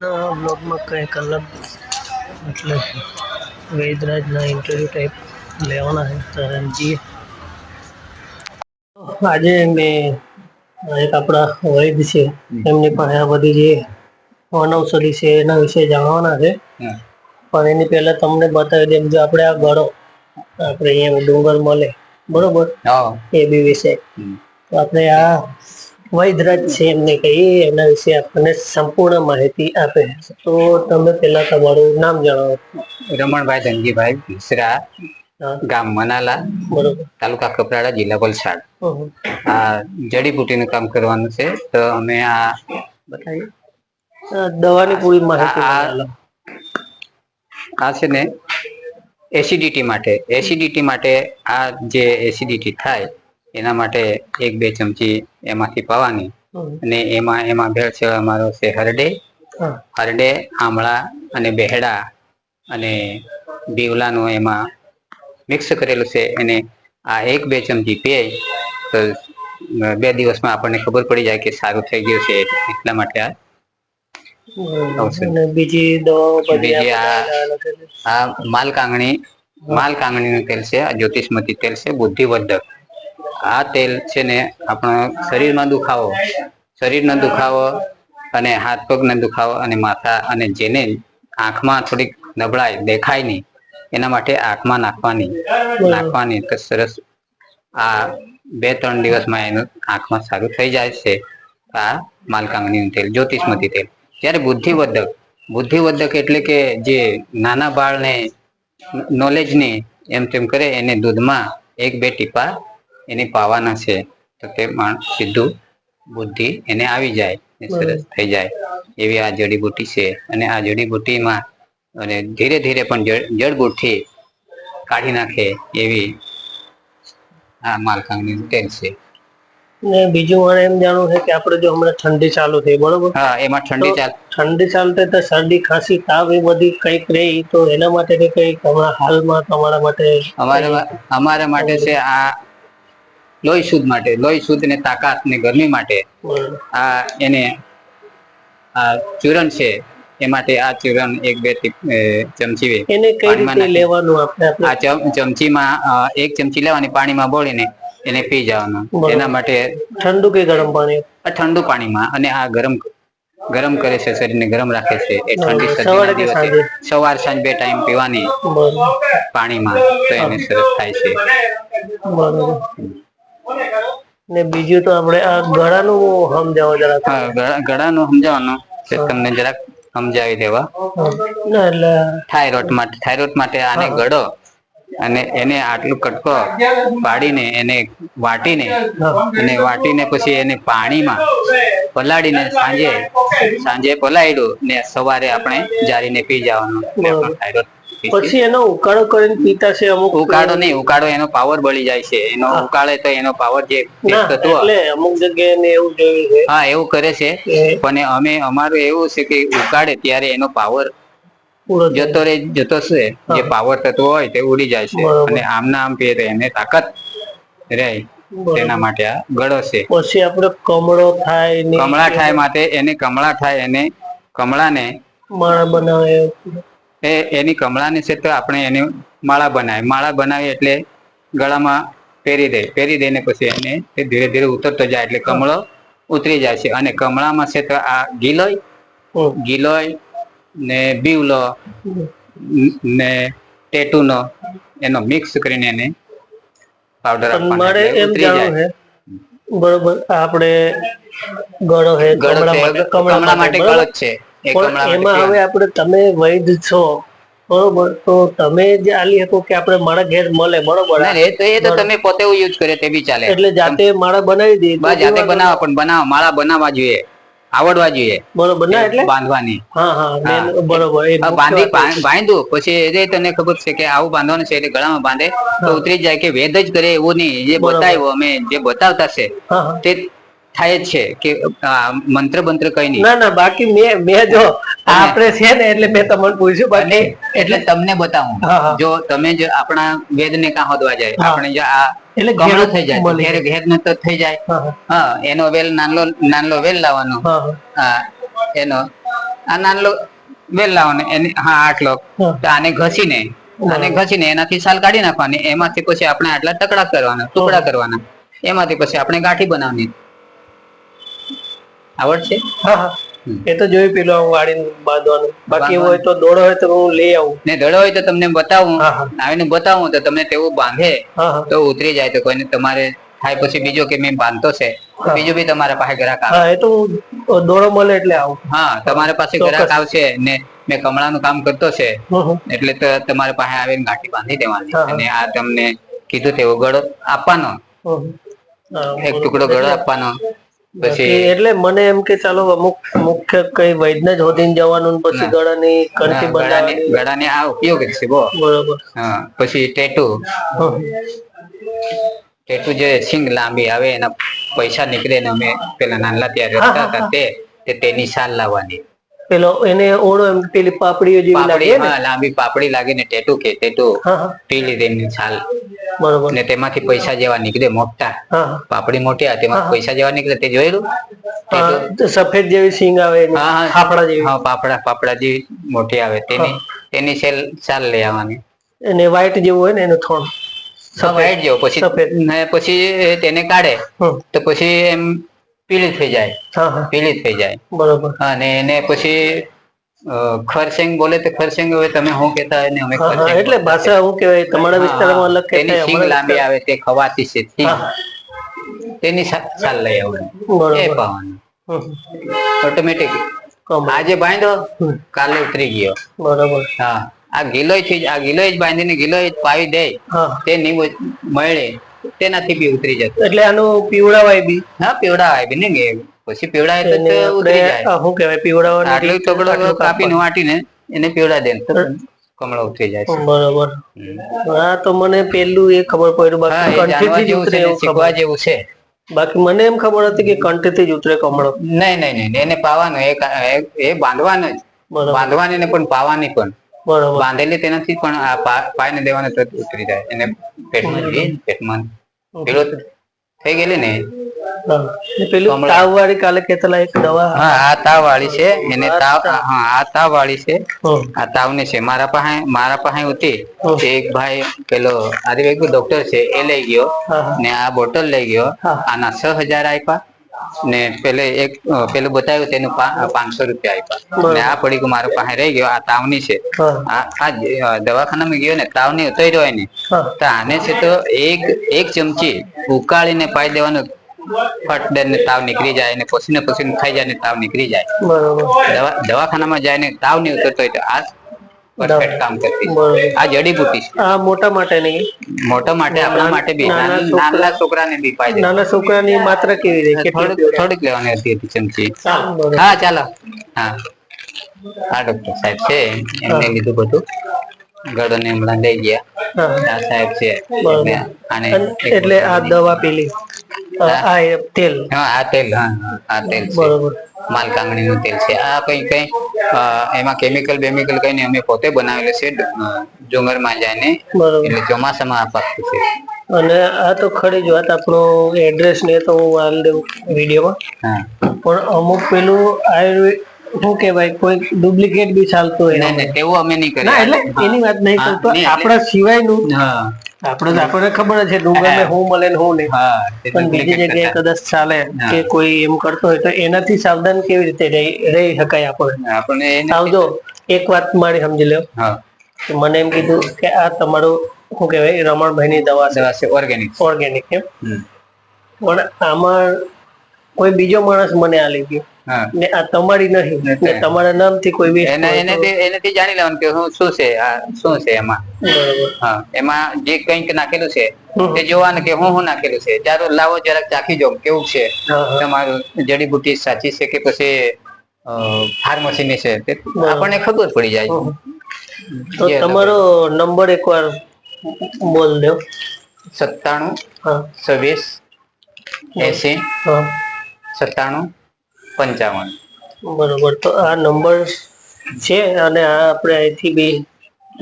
આ બ્લોગમાં કંઈક અલગ એટલે વેદરાજના ઇન્ટરવ્યૂ ટાઈપ લેવાના છે તો આજે મેં એક આપણા વૈદ છે એમની પાસે આ બધી જે વનૌષધિ છે એના વિશે જાણવાના છે. પણ એની પહેલા તમને બતાવી દઉં જો આપણે આ ગળો આપણે અહીંયા ડુંગર મળે બરોબર? એ બી વિશે. તો આપણે આ વૈદરાજ છે એમને કહીએ એના વિશે આપણને સંપૂર્ણ માહિતી આપે તો તમે પહેલા તમારું નામ જણાવો. રમણભાઈ ધનજીભાઈ મિશ્રા ગામ મનાલા બરોબર. તાલુકા કપરાડા જિલ્લા વલસાડ. આ જડીબુટીનું કામ કરવાનું છે તો અમે આ બતાવીએ. દવાની પૂરી માહિતી આ છે ને એસિડિટી માટે. એસિડિટી માટે આ જે એસિડિટી થાય એના માટે એક બે ચમચી એમાંથી પાવાની. અને એમાં એમાં ભેળસેળ અમારો છે હરડે. હરડે આમળા અને બેહડા અને બીવલાનું એમાં મિક્સ કરેલું છે. અને આ એક બે ચમચી પીએ તો બે દિવસમાં આપણને ખબર પડી જાય કે સારું થઈ ગયું છે એટલા માટે આ બીજી બીજી આ- આપણે અલગ અલગ. આ માલ કાંગણી માલ કાંગણીનું તેલ છે આ જ્યોતિષમતી તેલ છે બુદ્ધિવર્ધક. આ તેલ છે ને આપણો શરીરમાં દુખાવો. શરીરનો દુખાવો અને હાથ પગનો દુખાવો અને માથા અને જેને આંખમાં થોડીક નબળાઈ દેખાય નહીં, એના માટે આંખમાં નાખવાની. નાખવાની તો સરસ. આ બે, ત્રણ દિવસમાં એનું આંખમાં સારું થઈ જાય છે આ માલકાંગનીનું તેલ, જ્યોતિષમતી તેલ. જ્યારે બુદ્ધિવર્ધક બુદ્ધિવર્ધક એટલે કે જે નાના બાળને નોલેજ ને એમ તેમ કરે, એને દૂધમાં એક બે ટીપા એને પાવાના છે તો તે સીધું બુદ્ધિ એને આવી જાય સરસ થઈ જાય. એવી આ જડીબુટી છે અને આ જડીબુટીમાં અને ધીરે ધીરે પણ જડબુટી કાઢી નાખે એવી આ માલકાંગનું તેલ છે. ને બીજું મારે એમ જાણવું છે કે આપણે જો હમણાં ઠંડી ચાલુ થઈ બરોબર? હા એમાં ઠંડી ચાલ ઠંડી ચાલતે તો શરદી ખાંસી તાવ એ બધી કંઈક રહી તો એના માટે કંઈક હમણાં હાલમાં તમારા માટે અમારે અમારા માટે છે આ લોહી શુદ્ધ માટે લોહી શુદ્ધ ને તાકાત ને ગરમી માટે આ એને આ ચૂરણ છે એ માટે આ ચૂરણ એક બે ચમચી એને કઈ રીતે લેવાનું આપણે? આપણે આ ચમચીમાં એક ચમચી લેવાની પાણીમાં બોળીને એને પી જવાનું. એના માટે ઠંડુ કે ગરમ પાણી? આ ઠંડુ પાણીમાં અને આ ગરમ ગરમ કરે છે શરીરને ગરમ રાખે છે. એ ઠંડી? સવાર સાંજ? બે ટાઈમ પીવાની પાણીમાં તો એને સરસ થાય છે. બરોબર. ને બીજું તો આપણે આ ગળાનું સમજાવો જરા હા, ગળાનું સમજાવવાનું. કે તમને જરાક સમજાવી દેવા. ના એટલે થાઇરોઇડ માટે થાઇરોઇડ માટે આને ગળો અને એને આટલું કટકો પાડીને એને વાટીને અને વાટીને પછી એને પાણીમાં પલાળીને સાંજે સાંજે પલાળ્યું ને સવારે આપણે જારીને પી જવાનું. થાઇરોઇડ પછી એનો ઉકાળો કરીને પીતા છે અમુક ઉકાળો નહીં ઉકાળો એનો પાવર બળી જાય છે. એનો ઉકાળે તો એનો પાવર જે એટલે અમુક જગ્યાએ એવું જોયું છે. હા એવું કરે છે. પણ અમે અમારું એવું છે કે ઉકાળે ત્યારે એનો પાવર જતો રે જતો છે. જે પાવર તત્વ હોય તે ઉડી જાય છે. અને આમના આમ પીએ તો એને તાકાત રહે. તેના માટે આ ગળો છે. પછી આપણે કમળો થાય કમળા થાય માટે એને કમળા થાય એને કમળાને માળા બનાવે. એ એની કમળાને છે તો આપણે એને માળા બનાવી માળા બનાવી એટલે ગળામાં પહેરી દે. પહેરી દઈને પછી એને એ ધીરે ધીરે ઉતરતો જાય એટલે કમળો ઉતરી જાય છે. અને કમળામાં છે તો આ ગિલોય. ગિલોય ને બીવલો ને ટેટુનો એનો મિક્સ કરીને એને પાવડર મારે એમ ઉતરી જાણવું છે બરોબર આપણે ગળો છે ગળો કમળા માટે ગળો છે. પણ એમાં હવે આપણે તમે વૈદ છો બરોબર? તો તમે જે આલી શકો કે આપણે મારા ઘેર મળે બરોબર? એ તો એ તો તમે પોતે યુઝ કરે તે બી ચાલે. એટલે જાતે માળા બનાવી દે બા જાતે કેવા પણ બનાવ માળા બનાવવા જોઈએ. આવડવા જોઈએ. બરોબર ના એટલે? બાંધવાની. હા હા બરોબર એ બાંધી બાંધ્યું પછી એ તને ખબર છે કે આવું બાંધવાનું છે એટલે ગળામાં બાંધે તો ઉતરી જાય કે વેદ જ કરે એવું નહીં. જે બતાવ્યો અમે જે બતાવતા છે તે થાય જ છે કે મંત્ર બંત્ર કઈ નહીં. ના ના બાકી મેં મેં જો આપણે છે ને એટલે મેં તમને પૂછ્યું બાકી એટલે તમને બતાવું. જો તમે જ આપણા વેદ ને કાં હોદવા જાય આપણે જો આ એટલે ગમણો થઈ જાય ઘેર ઘેર ને તો થઈ જાય. હા એનો વેલ નાનલો નાનલો વેલ લાવવાનો. હા એનો આ નાનલો વેલ લાવવાનો એને હા આટલો. તો આને ઘસીને આને ઘસીને એનાથી સાલ કાઢી નાખવાની એમાંથી પછી આપણે આટલા ટકડા કરવાના ટુકડા કરવાના. એમાંથી પછી આપણે ગાંઠી બનાવવાની. હા હા. એ તો જોયું પેલું વાળી વાળીને બાંધવાનું. બાકી હોય તો દોડો હોય તો હું લઈ આવું. ને દોડો હોય તો તમને બતાવું. આવીને બતાવું તો તમને તેવું બાંધે. તો ઉતરી જાય તો કોઈને તમારે થાય પછી બીજો કે મેં બાંધતો છે. બીજો બી તમારા પાસે ગ્રાહક આવે. એ તો દોડો મળે એટલે આવું. હા તમારા પાસે ગ્રાહક આવશે ને મેં કમળાનું કામ કરતો છે. એટલે તમારા પાસે આવીને ગાંઠી બાંધી દેવાની. અને આ તમને કીધું તેવો ગળો આપવાનો. એક ટુકડો ગળો આપવાનો. પછી એટલે મને એમ કે ચાલો અમુક મુખ્ય કઈ વૈદ્ય જ હોદીને જવાનું પછી. ગળાની કરતી ગળાની બંધાવવાની ગળાની આ ઉપયોગ છે બો. બરોબર. હા પછી ટેટુ ટેટુ જે સિંગ લાંબી આવે એના પૈસા નીકળે ને અમે પેલા નાનલા ત્યારે હા, હતા તે તે તેની સાલ લાવવાની. પેલો એને ઓળો એમ પેલી પાપડીઓ જેવી લાગે પાપડી ને લાંબી પાપડી લાગીને ટેટુ કે ટેટુ હા તેની છાલ. બરોબર. ને તેમાંથી પૈસા જેવા નીકળે મોટા. પાપડી મોટી આ તેમાં પૈસા જેવા નીકળે તે જોયેલું? સફેદ જેવી સિંગ આવે ફાફડા જેવી. હા પાપડા પાપડા જેવી મોટી આવે. તેની તેની સેલ ચાલ લઈ આવવાની. અને વ્હાઈટ જેવું હોય ને એનું થોડું વ્હાઈટ જેવું. પછી સફેદ. ને પછી તેને કાઢે. તો પછી એમ પીળી થઈ જાય. પીળી થઈ જાય. બરોબર. અને એને પછી ખરસેંગ બોલે તો ખરસેંગ હવે તમે શું કેતા હોય અમે એટલે ભાષા હું કહેવાય? તમારા વિસ્તારમાં અલગ તેની સિંગ લાંબી આવે તે ખવાતી છે તેની સાલ લઈ આવવાની એ પાવાનું. ઓટોમેટિક આજે બાંધ્યો કાલે ઉતરી ગયો. બરોબર. હા આ ગિલોયથી આ ગિલોય જ બાંધીને ગિલોય જ પાવી દે. તે નહીં મળે. તેનાથી બી ઉતરી જતું. એટલે આનું પીવડાવાય બી. હા પીવડાવાય બી ને પછી પીવડાય તો ઉતરી જાય. શું કહેવાય પીવડાવવાની આટલું ચોકડો કાપીને વાટીને એને પીવડા દે તો કમળો ઉતરી જાય છે. બરોબર. હા તો મને પેલું એ ખબર પડ્યું બાકી કંઠીથી જ ઉતરે છે શીખવા જેવું છે. બાકી મને એમ ખબર હતી કે કંઠીથી જ ઉતરે કમળો. નહીં નહીં નહીં એને પાવાનું એ એ- બાંધવાનું જ. બાંધવાની ને પણ પાવાની પણ. બરોબર. બાંધેલી તેનાથી પણ આ પા- પાઈને દેવાને તો ઉતરી જાય એને પેટમાં પેટમાં. પેલો થઈ ગયેલી ને? પેલું તાવ વાળી કાલે કેતલા એક દવા હા આ તાવ વાળી છે. એને તાવ હા આ તાવ વાળી છે. આ તાવની છે. મારા પાસે મારા પાસે હતી તે એક ભાઈ પેલો આયુર્વેદિક ડોક્ટર છે એ લઈ ગયો. ને આ બોટલ લઈ ગયો. આના છ હજાર આપ્યા. ને પેલે એક પેલું બતાવ્યું તેનું પાંચસો રૂપિયા આપ્યા. ને આ પડીકું મારો પાસે રહી ગયો આ તાવની છે. આ દવાખાનામાં ગયો ને તાવની ઉતરી હોય ને તો આને છે તો એક એક ચમચી ઉકાળીને પાઈ દેવાનું. ફટ દઈને તાવ નીકળી જાય ને પસીને પસીને ખાઈ જાય ને તાવ નીકળી જાય. દવાખાનામાં જાય જઈને તાવ નહીં ઉતરતો હોય તો આ પરફેક્ટ કામ કરતી આ જડીબુટી છે. આ મોટા માટે નહીં. મોટા માટે આપણા માટે બી. નાના નાના છોકરા- નાના છોકરાને બી પાઈ દે નાના છોકરાની માત્ર કેવી રહે? થોડીક લેવાની હતી હતી ચમચી. હા ચાલો. હા. હા ડોક્ટર સાહેબ છે. એમને લીધું બધું. ગળો ને હમણાં લઈ ગયા આ સાહેબ છે આને અને એટલે આ દવા પેલી. આ તેલ. હા આ તેલ હા આ તેલ બરોબર. માલનું તેલ છે. આ કઈ કઈ એમાં કેમિકલ બેમિકલ કઈ નહીં અમે પોતે બનાવેલું છે ડુંગરમાં જઈને. એટલે ચોમાસામાં આ પાકતું છે. અને આ તો ખરી જ વાત આપણો એડ્રેસ ને તો હું આલ દઉં વિડીયોમાં પણ અમુક પેલું આયુર્વેદ શું કહેવાય કોઈ ડુપ્લિકેટ બી ચાલતું હોય. નહીં નહીં તેવું અમે નહીં કરીએ. ના એટલે એની વાત નહીં કરતો આપણા સિવાયનું હા. આપણે તો આપણને ખબર છે ડુંગરમાં હું. મળે ને હું નહીં. હા પણ બીજી જગ્યાએ કદાચ ચાલે કે કોઈ એમ કરતો હોય તો એનાથી સાવધાન કેવી રીતે રહી રહી શકાય આપણે આપણે આવજો એક વાત મારી સમજી લો મને એમ કીધું કે આ તમારું શું કહેવાય રમણભાઈની દવા દવા છે ઓર્ગેનિક ઓર્ગેનિક એમ. પણ આમાં કોઈ બીજો માણસ મને આલી ગયો. હા ને આ તમારી નહીં ને તમારા નામથી કોઈ બી એને એને એનેથી જાણી લેવાનું કે હું શું છે આ શું છે એમાં? બરોબર. હા એમાં જે કંઈક નાખેલું છે તે જોવાનું કે હું શું નાખેલું છે. ચાલો લાવો જરાક ચાખી જો કેવું છે? હા હા. તમારું જડીબુટી સાચી છે કે પછી ફાર્મસી છે? તે આપણને ખબર પડી જાય. તો તમારો નંબર એકવાર બોલ દો. સત્તાણું છવ્વીસ એસી સત્તાણું પંચાવન. બરોબર. તો આ નંબર છે અને આ આપણે અહીંથી બી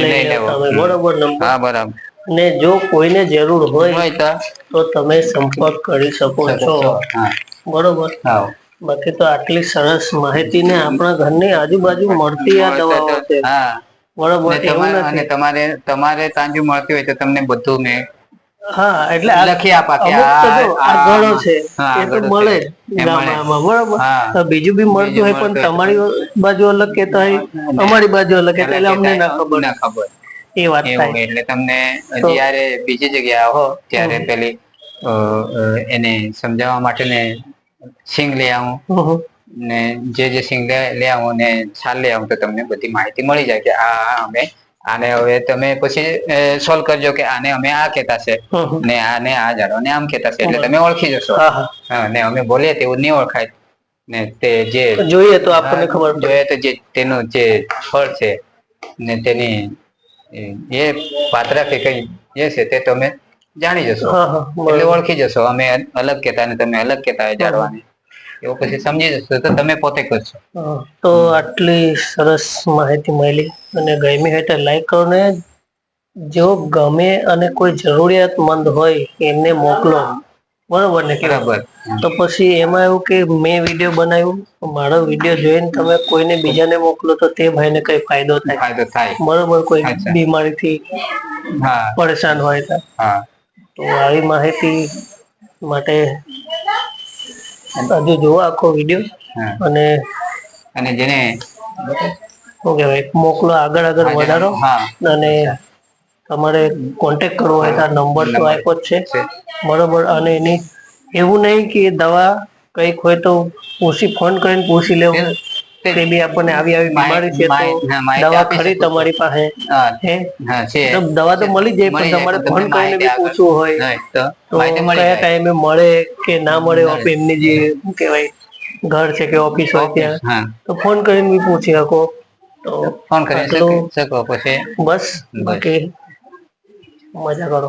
લઈ લેવો. બરોબર નંબર? હા બરાબર. ને જો કોઈને જરૂર હોય તો? તમે સંપર્ક કરી શકો છો. બરોબર? બાકી તો આટલી સરસ માહિતી ને આપણા ઘરની આજુબાજુ મળતી આ દવાઓ છે. બરોબર તમારે તમારે તાંજુ મળતી હોય તો તમને બધું મેં હા એટલે લખી આપા કે આ- જો આ આ- ગળો છે એ તો મળે જ એ મળે. ગામડામાં બરોબર? બીજું બી મળતું હોય પણ તમારી બાજુ અલગ કહેતા હોય અમારી બાજુ અલગ કહેતા એટલે અમને ના ખબર. ના ખબર. એ વાત થાય. એટલે તમને જયારે બીજી જગ્યાએ આવો ત્યારે પેલી એને સમજાવવા માટે ને સિંગ લઈ આવું. ને જે જે સિંગ લઈ આવું ને છાલ લઈ આવું તો તમને બધી માહિતી મળી જાય કે આ અમે આને હવે તમે પછી સોલ્વ કરજો કે આને અમે આ કેતા છે. ને આને આ ઝાડવાને આમ કેતા છે. એટલે તમે ઓળખી જશો. ને અમે બોલીએ તેવું નહીં ઓળખાય. ને તે જે જોઈએ તો આપણને ખબર જોઈએ તો જે તેનું જે ફળ છે ને તેની એ- પાત્ર કે કઈ જે છે તે તમે જાણી જશો. એટલે ઓળખી જશો. અમે અલગ કેતા ને તમે અલગ કેતા જાણવાને. એવું પછી સમજી જશો તો તમે પોતે કરશો. તો આટલી સરસ માહિતી મળી અને ગમી હોય તો લાઈક કરો ને. જો ગમે અને કોઈ જરૂરિયાતમંદ હોય એમને મોકલો. બરોબર ને? બરાબર. તો પછી એમાં એવું કે મેં વીડિયો બનાવ્યું મારો વીડિયો જોઈને તમે કોઈને બીજાને મોકલો તો તે ભાઈને કઈ ફાયદો થાય. ફાયદો થાય. બરોબર કોઈ બીમારીથી પરેશાન હોય તો. તો આવી માહિતી માટે હજુ જુઓ આખો વીડિયો અને અને જેને શું કહેવાય મોકલો આગળ આગળ વધારો. અને તમારે કોન્ટેક કરવો હોય તો આ નંબર તો આપ્યો જ છે. છે. બરોબર અને એની એવું નહીં કે દવા કંઈક હોય તો પૂછી ફોન કરીને પૂછી લેવું. તે- બી આપણને આવી આવી બીમારી છે તો દવા ખરી તમારી પાસે. હા દવા તો મળી જાય પણ તમારે ફોન કરીને બી પૂછવું હોય તો કયા ટાઈમે મળે કે ના મળે. ઓફ- એમની જે શું કહેવાય ઘર છે કે ઓફિસ હોય ત્યાં. તો ફોન કરીને બી પૂછી શકો. તો ફોન કરી શકો પછી. બસ બાકી મજા કરો.